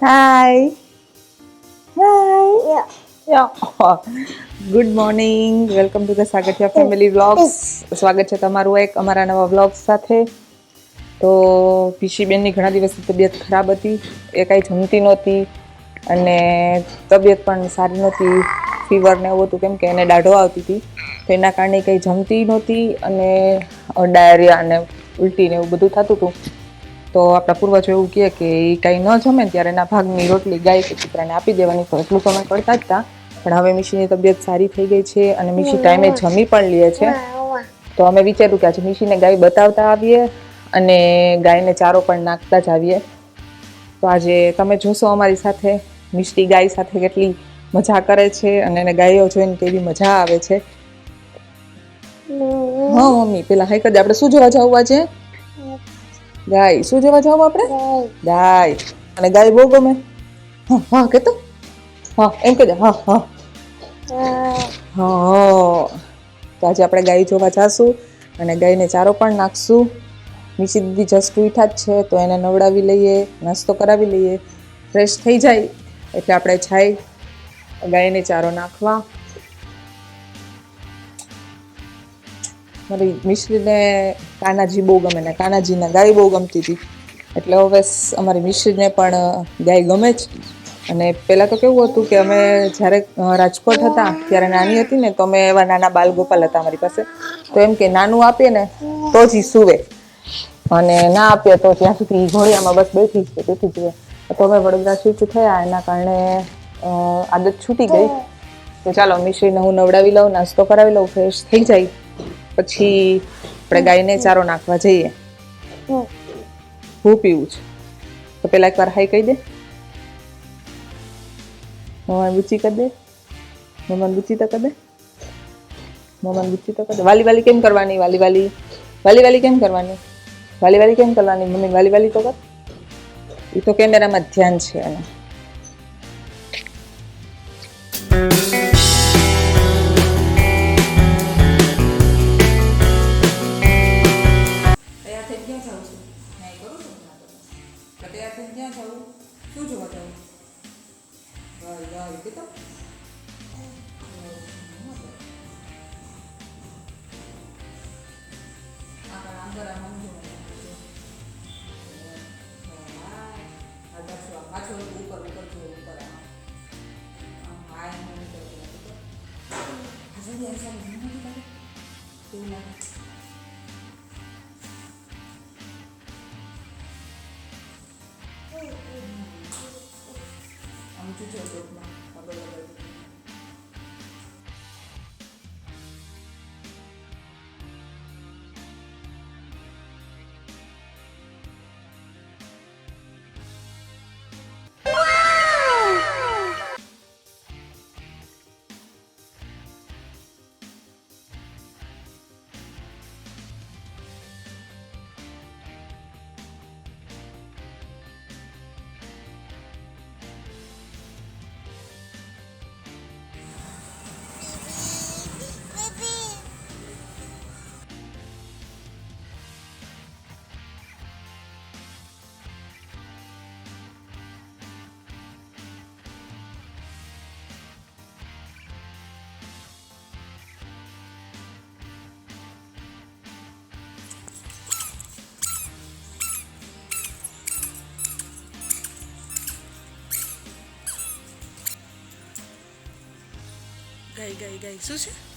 Hi yeah good morning welcome to the Sagathiya family vlogs સ્વાગત છે તમારું એક અમારા નવા વ્લોગ્સ સાથે. તો પીશીબેનની ઘણા દિવસથી તબિયત ખરાબ હતી. એ કાંઈ જમતી નહોતી અને તબિયત પણ સારી નહોતી. ફીવર ને એવું હતું કેમ કે એને દાઢો આવતી હતી. તો એના કારણે કંઈ જમતી નહોતી અને ડાયરિયા અને ઉલટી ને એવું બધું થતું હતું. તો આપણા પૂર્વજો એવું કહે કે એ કાંઈ ન જમે ત્યારે એના ભાગની રોટલી ગાય કે કૂતરાને આપી દેવાની. એટલું તો અમે કરતા જ હતા પણ હવે મિશીની તબિયત સારી થઈ ગઈ છે અને મિશી ટાઈમે જમી પણ લે છે. તો અમે વિચાર્યું કે આજે મિશીને ગાય બતાવતા આવીએ અને ગાયને ચારો પણ નાખતા જ આવીએ. તો આજે તમે જોશો અમારી સાથે મિષ્ટી ગાય સાથે કેટલી મજા કરે છે અને એને ગાયો જોઈને કેવી મજા આવે છે. હા મમ્મી પેલા હાઈ કરી આપણે શું જોવા જવું આજે? ગાય. શું જોવા જાવ આપણે? ગાય. અને ગાય બહુ ગમે. હા હા કેતો. હા એમ કહી દે હા. હા. હા તો આજે આપણે ગાય જોવા જાશું અને ગાયને ચારો પણ નાખશું. નીચી દીદી જસ્ટ ઉઠા જ છે તો એને નવડાવી લઈએ નાસ્તો કરાવી લઈએ. ફ્રેશ થઈ જાય. એટલે આપણે જાય ગાયને ચારો નાખવા. મારી મિશ્રીને કાનાજી બહુ ગમે ને કાનાજીને ગાય બહુ ગમતી હતી. એટલે હવે અમારી મિશ્રીને પણ ગાય ગમે જ. અને પહેલાં તો કેવું હતું કે અમે જ્યારે રાજકોટ હતા, ત્યારે નાની હતી ને, તો અમે એવા નાના બાલગોપાલ હતા અમારી પાસે. તો એમ કે નાનું આપીએ ને, તો જ સૂવે. અને ના આપીએ તો ત્યાં સુધી ઘોડિયામાં બસ બેઠી જ બેઠી જ તો અમે વડોદરા શિફ્ટ થયા, એના કારણે આદત છૂટી ગઈ. તો ચાલો મિશ્રીને હું નવડાવી લઉં, નાસ્તો કરાવી લઉં, ફ્રેશ થઈ જાય. પછી આપણે ગાયને ચારો નાખવા જઈએ. હું પીવું છે. તો પેલા એકવાર હાઈ કહી દે. મમ્મા બુચી કરી દે. મમ્મા બુચી તો કરી દે. મમ્મા બુચી તો કરી દે. વાલી વાલી કેમ કરવાની? વાલી વાલી. વાલી વાલી કેમ કરવાની? વાલી વાલી કેમ કરવાની? મમ્મી વાલી વાલી તો કર. એ તો કેમેરામાં ધ્યાન છે એનું. Cucur 好多的 ગાય ગઈ ગઈ. શું છે?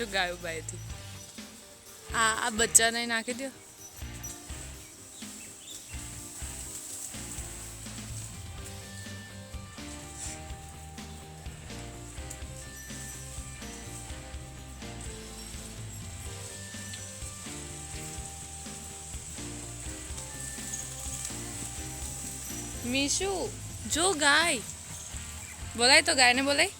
છું ગાયુબાઈથી? આ આ બચ્ચાને નાખી દો મીશુ જો ગાય. બોલાય તો ગાયને બોલાય.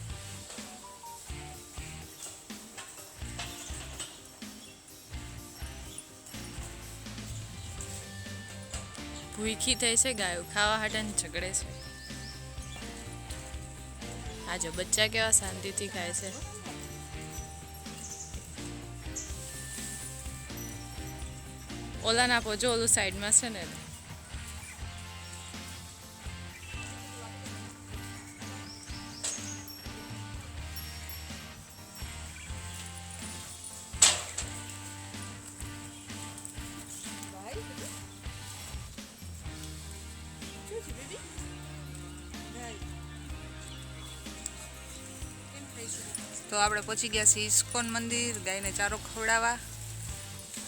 ભૂખી થઈ છે, ગાયો ખાવા હાટાને ઝઘડે છે. આ બચ્ચા કેવા શાંતિથી ખાય છે. ઓલા ના આપો ઓલું સાઈડમાં છે ને. આપણે પહોંચી ગયા છીએ ઇસ્કોન મંદિર ગાયને ચારો ખવડાવવા.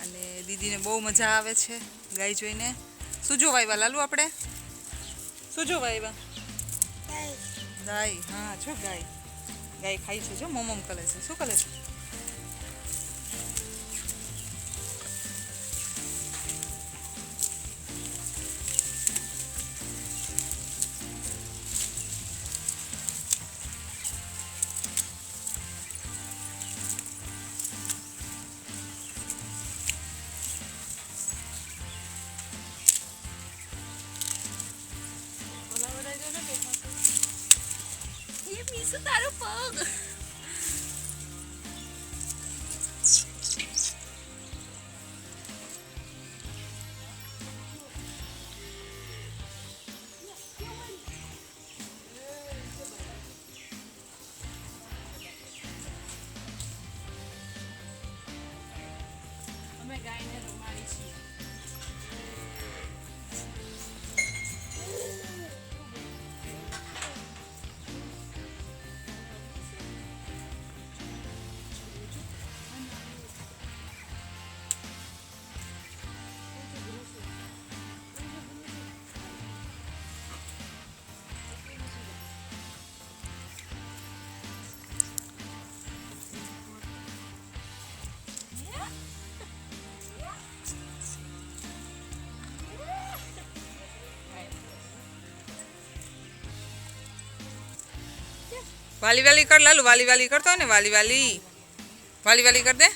અને દીદીને બહુ મજા આવે છે ગાય જોઈને. શું જોવા આવ્યા લાલુ આપણે? શું જોવા આવ્યા? ગાય. હા જો ગાય. ગાય ખાય છે જો મોમમ કલે છે. શું કરે છે? વાલી વાલી કર લાલુ વાલી વાલી કરતો ને વાલી વાલી વાલી વાલી કર દે.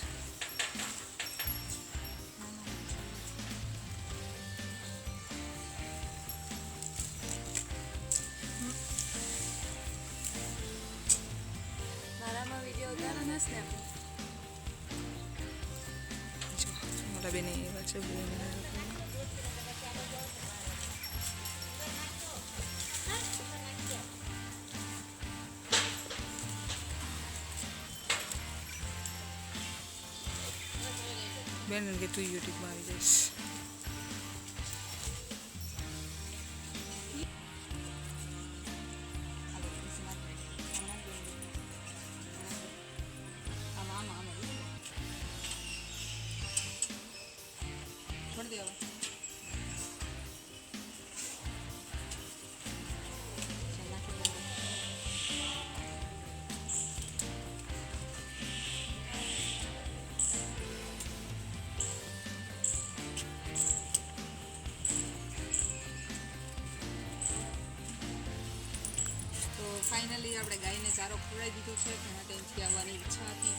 આપણે ગાયને ચારો ખવડાવી દીધો છે, ઘણા ટાઈમથી આવવાની ઈચ્છા હતી.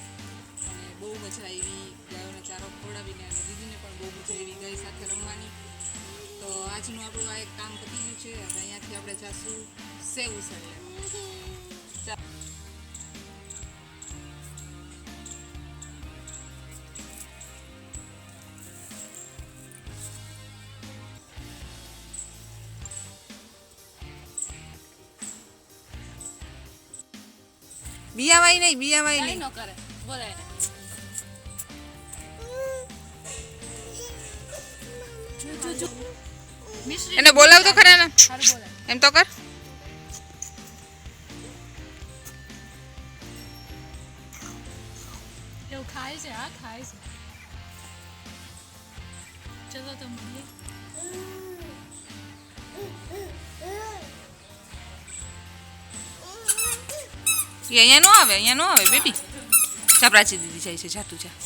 અને બહુ મજા આવી ગાયોને ચારો ખવડાવીને અને દીદીને પણ બહુ મજા આવી ગાય સાથે રમવાની. તો આજનું આપણું આ એક કામ પતી ગયું છે અને અહીંયાથી આપણે જાશું સેવ ઉસળ બિયાવાય નહીં બિયાવાય કઈ નહીં. ન કરે. બોલાય એને. બોલાવ તો ખરા ને. એમ તો કર. ખાય છે હા ખાય છે. ચલો તો મળીએ. એ અહીંયા નો આવે, અહીંયા નો આવે બેબી. જા પ્રાચી દીદી જાય છે, જાતું જા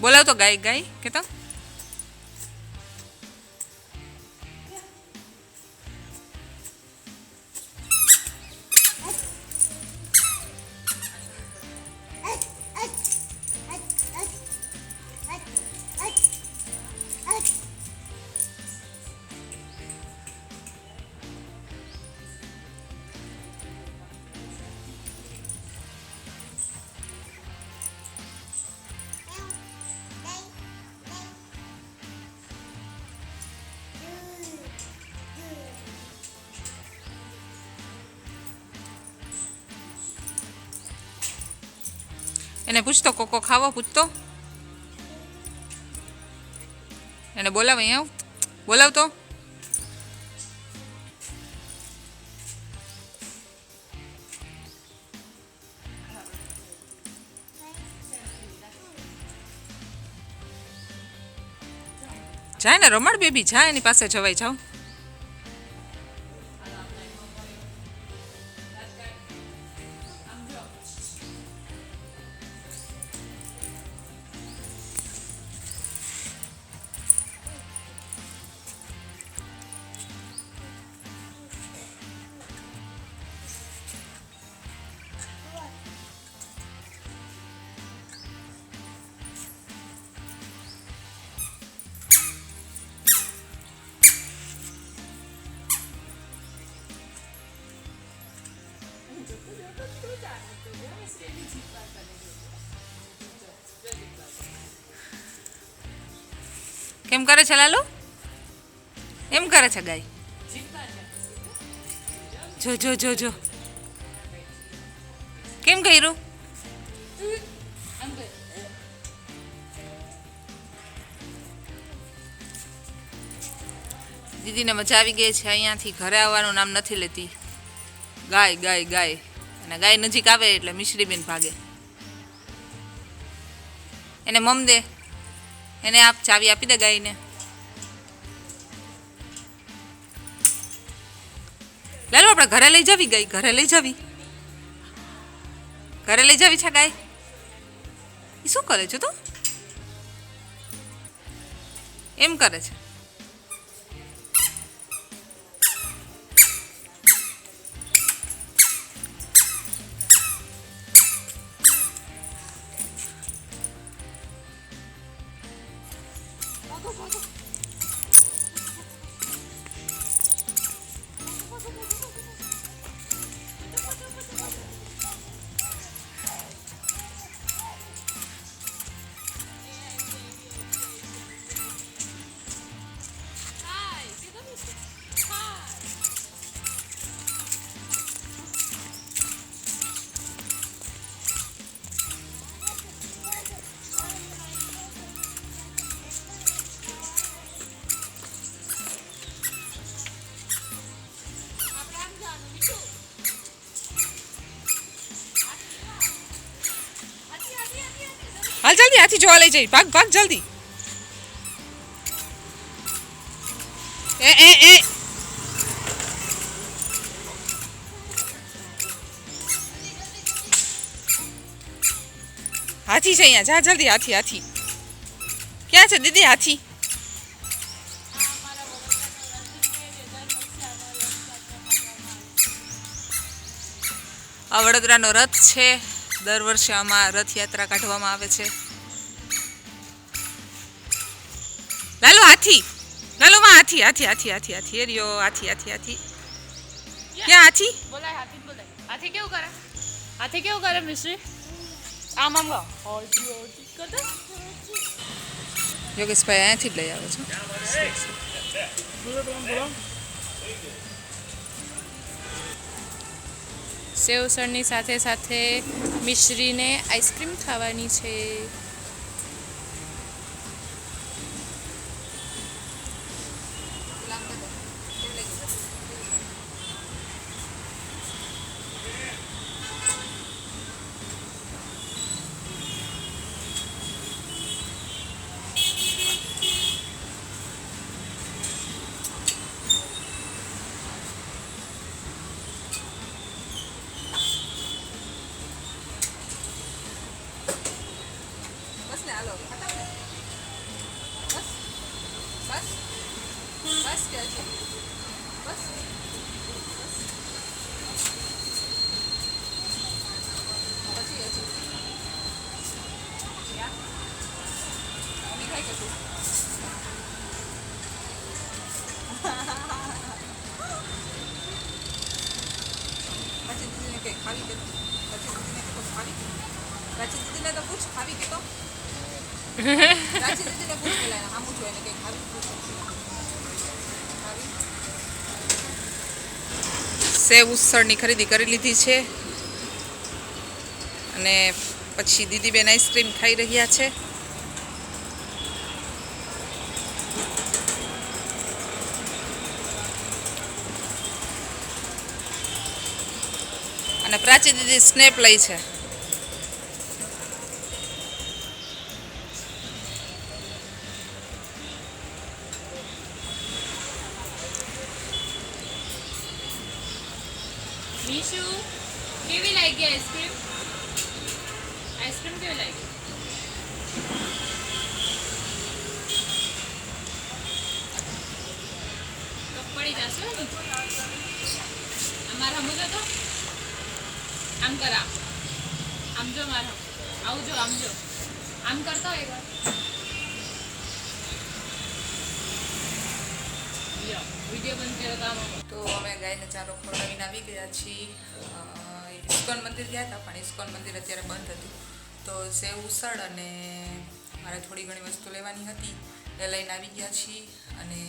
બોલાવ તો ગાય ગાય કેતા એને પૂછતો, કોકો, ખાવો? પૂછતો. એને બોલાવ અહીંયા આવ. બોલાવ તો જાય ને, રમણ બેબી, જા એની પાસે જવાય, જાઓ. કરે છે લાલુ? એમ કરે છે ગાય? જો જો જો જો. કેમ કર્યું? દીદીને મજા આવી ગઈ છે, અહીંયાથી ઘરે આવવાનું નામ નથી લેતી. ગાય ગાય ગાય. અને ગાય નજીક આવે એટલે મિશ્રીબેન ભાગે. એને મમ દે. એને આપ ચાવી આપી દે ગાયને. લાલો આપણે ઘરે લઈ જવી ગઈ ઘરે લઈ જવી. ઘરે લઈ જવી છે ગાય? એ શું કરે છે તું? એમ કરે છે. હાલ જલ્દી હાથી જોવા લઈ જઈ. ભાગ ભાગ, જલ્દી. એ એ એ. હાથી છે અહીંયા. જા, જલ્દી, હાથી હાથી. ક્યાં છે દીદી, હાથી? આ વડોદરાનો રથ છે. દર વર્ષે આમાં રથયાત્રા કાઢવામાં આવે છે. લાલો હાથી. લાલો માં હાથી હાથી હાથી હાથી હાથી. એ રહ્યો હાથી હાથી હાથી. ક્યાં હાથી? બોલાય હાથી બોલાય. હાથી કેવું કરે? હાથી કેવું કરે મિશ્રી આમ આમ. હોજી હોજી. કરતા? યોગેશભાઈ અહીંયાથી જ લઈ આવે છે. સેવસણની સાથે સાથે મિશ્રીને આઈસ્ક્રીમ ખાવાની છે. બસ બસ કે છે બસ. સેવ ઉસળની ખરીદી કરી લીધી છે. અને પછી દીદીબેન આઈસ્ક્રીમ ખાઈ રહ્યા છે. અને પ્રાચી દીદી સ્નેપ લઈ છે મીશુ કેવી લાગી આઈસ્ક્રીમ આઈસ્ક્રીમ કેવી લાગી તો પડી જશે ને અમારા હમું તો આમ કર આમ આમ જો મારા આવું જો આમ જો આમ કરતો હોય એકવાર લ્યો વીડિયો બંધ કર્યો તો અમે ગાયને ચારો ખોરાવીને આવી ગયા છીએ. ઇસ્કોન મંદિર ગયા હતા, પણ ઇસ્કોન મંદિર અત્યારે બંધ હતું. તો સેવ ઉસળ અને મારે થોડી ઘણી વસ્તુ લેવાની હતી. એ લઈને આવી ગયા છીએ અને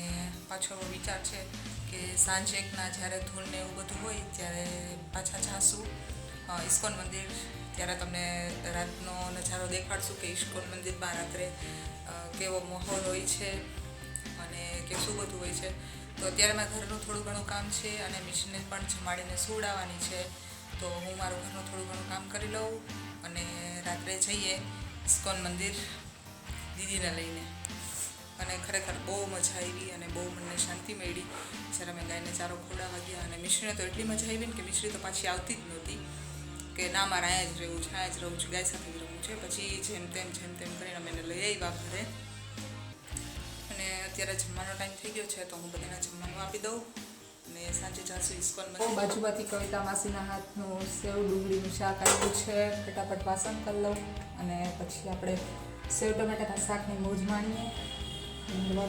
પાછો વિચાર છે કે સાંજેકના જ્યારે ધૂળ ને એવું બધું હોય, ત્યારે પાછા જાશું. ઇસ્કોન મંદિર. ત્યારે તમને રાતનો નજારો દેખાડશું કે ઇસ્કોન મંદિરમાં રાત્રે કેવો માહોલ હોય છે અને કે શું બધું હોય છે. તો અત્યારે મારા ઘરનું થોડું ઘણું કામ છે અને મિશનને પણ જમાડીને સુવડાવવાની છે. તો હું મારું ઘરનું થોડું ઘણું કામ કરી લઉં અને રાત્રે જઈએ ઇસ્કોન મંદિર દીદીને લઈને. અને ખરેખર બહુ મજા આવી અને બહુ મને શાંતિ મળી. જ્યારે અમે ગાયને ચારો ખોડાવા ગયા અને મિશ્રીને તો એટલી મજા આવી ને કે મિશ્રી તો પાછી આવતી જ નહોતી. કે ના, મારે અહીંયા જ રહેવું છે, અહીંયા જ રહું છું, ગાય સાથે જ રહું છે. પછી જેમ તેમ જેમ તેમ કરીને અમે એને લઈ આવ્યા ઘરે. અત્યારે જમવાનો ટાઈમ થઈ ગયો છે તો હું બધાને જમવાનું આપી દઉં. અને સાંજે જાસુ ઇસ્કોન બાજુમાંથી કવિતા માસીના હાથનું સેવ ડુંગળીનું શાક આવ્યું છે. ફટાફટ વાસણ કરી લઉં. અને પછી આપણે સેવ ટમેટાના શાકની મોજ માણીએ. અને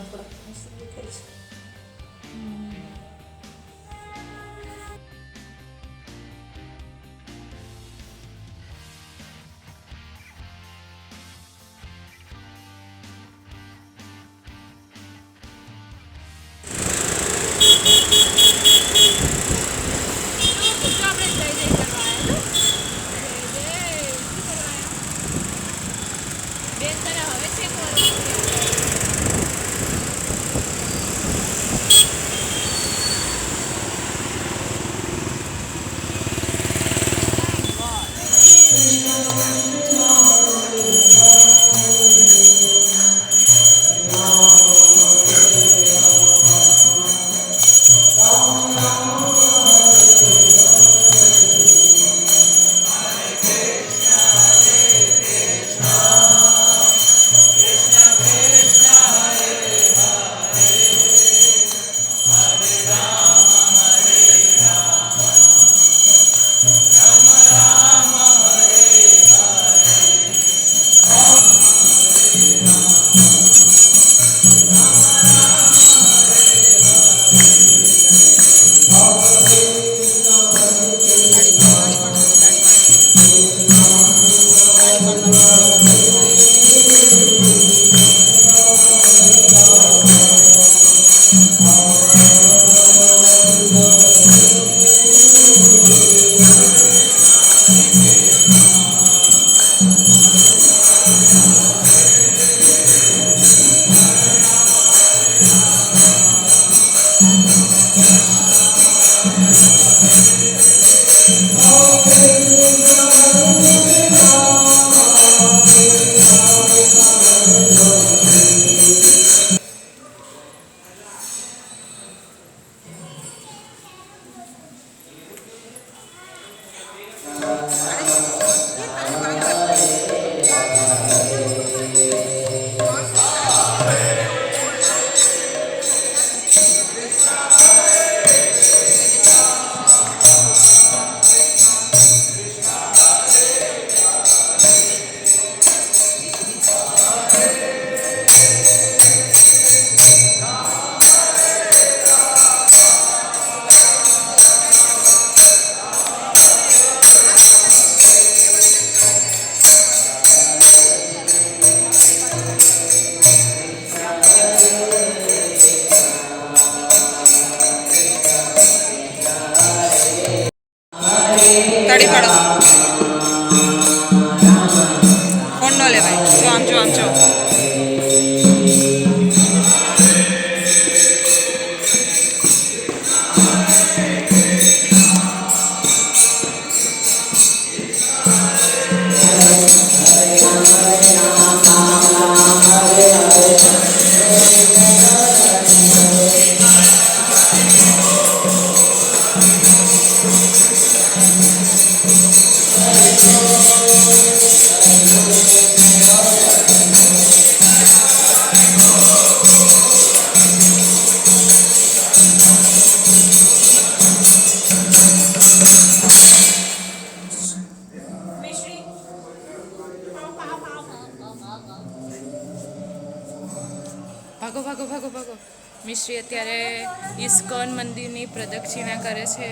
મિશ્રી અત્યારે ઇસ્કોન મંદિરની પ્રદક્ષિણા કરે છે.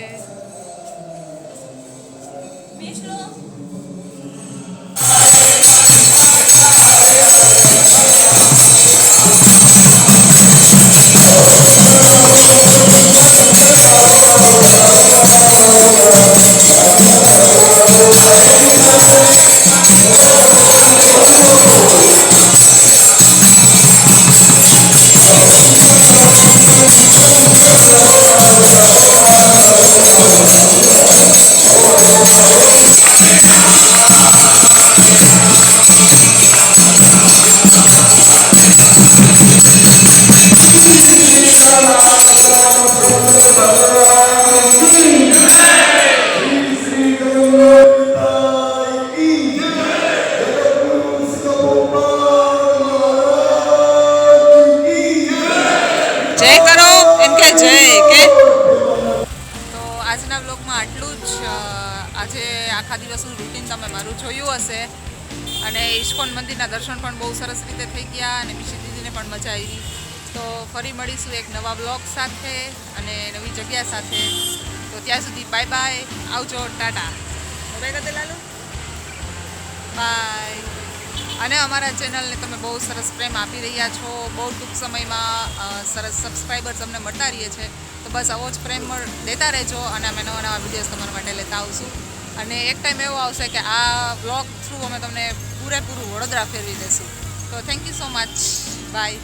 જય કરો એમ કે જય કે? તો આજના બ્લોગમાં આટલું જ. આજે આખા દિવસનું રૂટીન તમે મારું જોયું હશે. અને ઇસ્કોન મંદિરના દર્શન પણ બહુ સરસ રીતે થઈ ગયા અને બીજી દીદીને પણ મજા આવી. તો ફરી મળીશું એક નવા બ્લોગ સાથે અને નવી જગ્યા સાથે. તો ત્યાં સુધી બાય બાય આવજો ટાટા. બાય લાલુ. બાય અને અમારા ચેનલને તમે બહુ સરસ પ્રેમ આપી રહ્યા છો. બહુ ટૂંક સમયમાં સરસ સબસ્ક્રાઈબર્સ અમને મળતા રહીએ છે. તો બસ આવો જ પ્રેમ દેતા રહેજો અને અમે નવા નવા વિડીયોઝ તમારા માટે લેતા આવશું. અને એક ટાઈમ એવો આવશે કે આ બ્લોગ થ્રુ અમે તમને પૂરેપૂરું વડોદરા ફેરવી દઈશું તો thank you so much bye